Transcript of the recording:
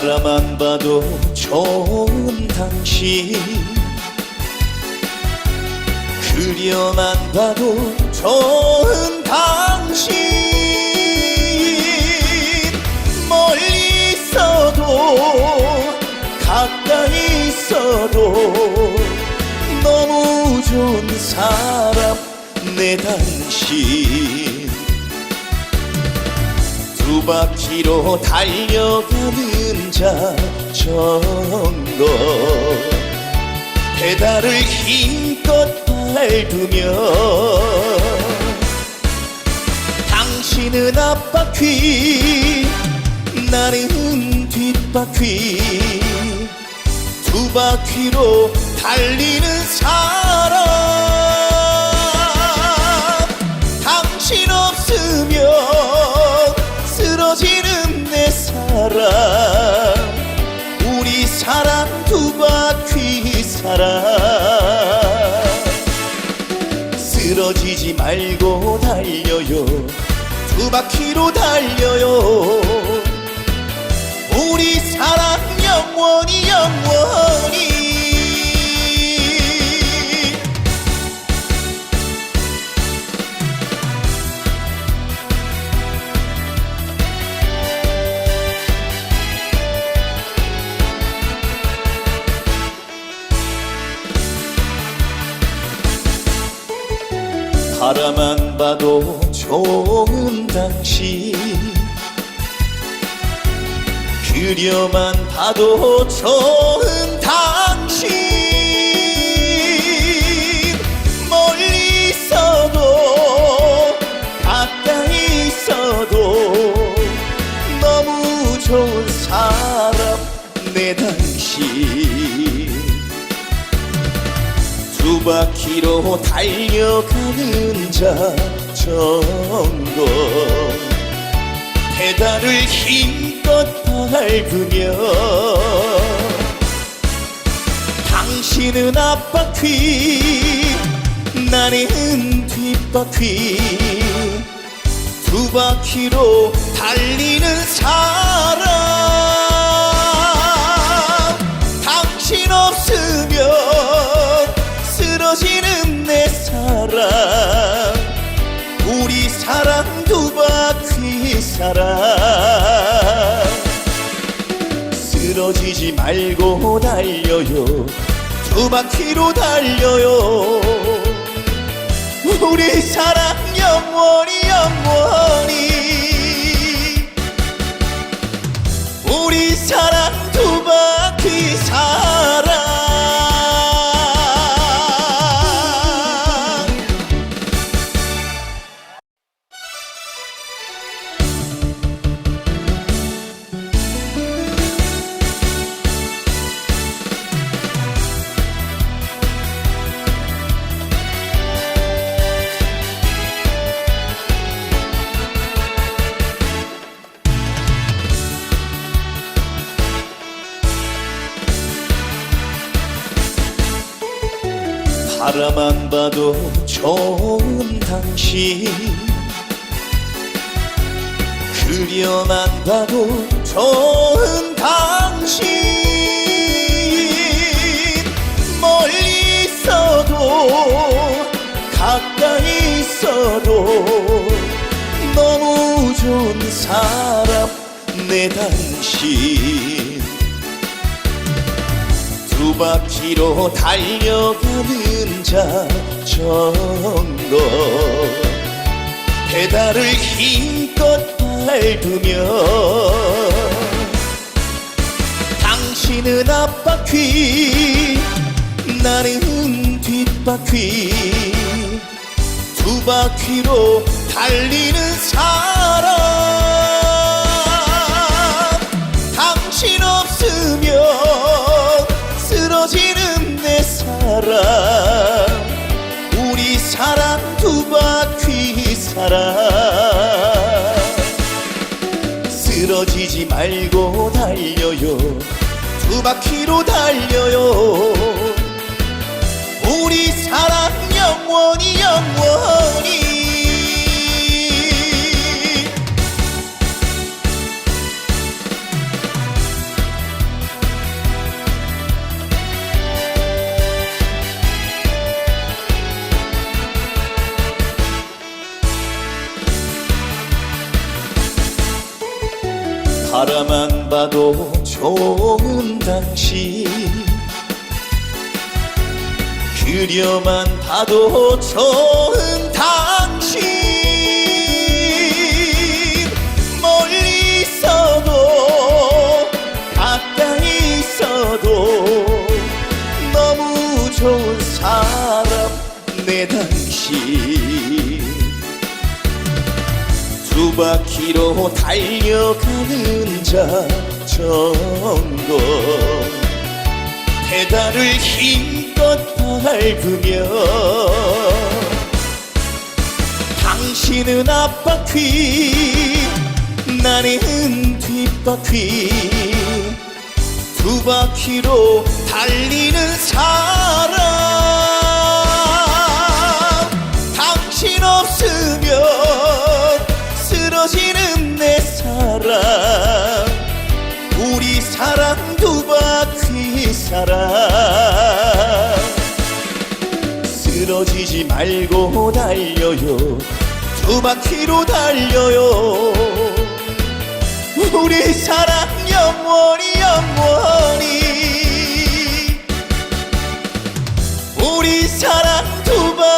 바라만 봐도 좋은 당신. 그려만 봐도 좋은 당신. 멀리 있어도 가까이 있어도 너무 좋은 사람 내 당신 두 바퀴로 달려가는 자전거. 페달을 힘껏 밟으며 당신은 앞바퀴 나는 뒷바퀴. 두 바퀴로 달리는 사람 사랑 두 바퀴 사랑 쓰러지지 말고 달려요. 두 바퀴로 달려요. 우리 사랑 영원히 영원 바라만 봐도 좋은 당신. 그려만 봐도 좋은 바퀴로 달려가는 자전거. 페달을 힘껏 밟으며 당신은 앞바퀴 나는 뒷바퀴. 두 바퀴로 달리는 사람 우리 사랑 두 바퀴 사랑. 쓰러지지 말고 달려요. 두 바퀴로 달려요. 우리 사랑 영원히 영원히. 우리 사랑 바라만 봐도 좋은 당신. 그려만 봐도 좋은 당신. 멀리 있어도 가까이 있어도 너무 좋은 사람 내 당신. 두 바퀴로 달려가는 자전거 페달을 힘껏 밟으며 당신은 앞바퀴 나는 뒷바퀴. 두 바퀴로 달리는 사람 당신 없으면 사랑 우리 사랑 두 바퀴 사랑 쓰러지지 말고 달려요. 두 바퀴로 달려요. 우리 사랑 영원히 영원히 바라만 봐도 좋은 당신. 그려만 봐도 좋은 바퀴로 달려가는 자전거. 페달을 힘껏 밟으며 당신은 앞바퀴 나는 뒷바퀴. 두 바퀴로 달리는 사람 당신 없으면 사람 쓰러지지 말고 달려요. 두 바퀴로 달려요. 우리 사랑 영원히 영원히. 우리 사랑 두바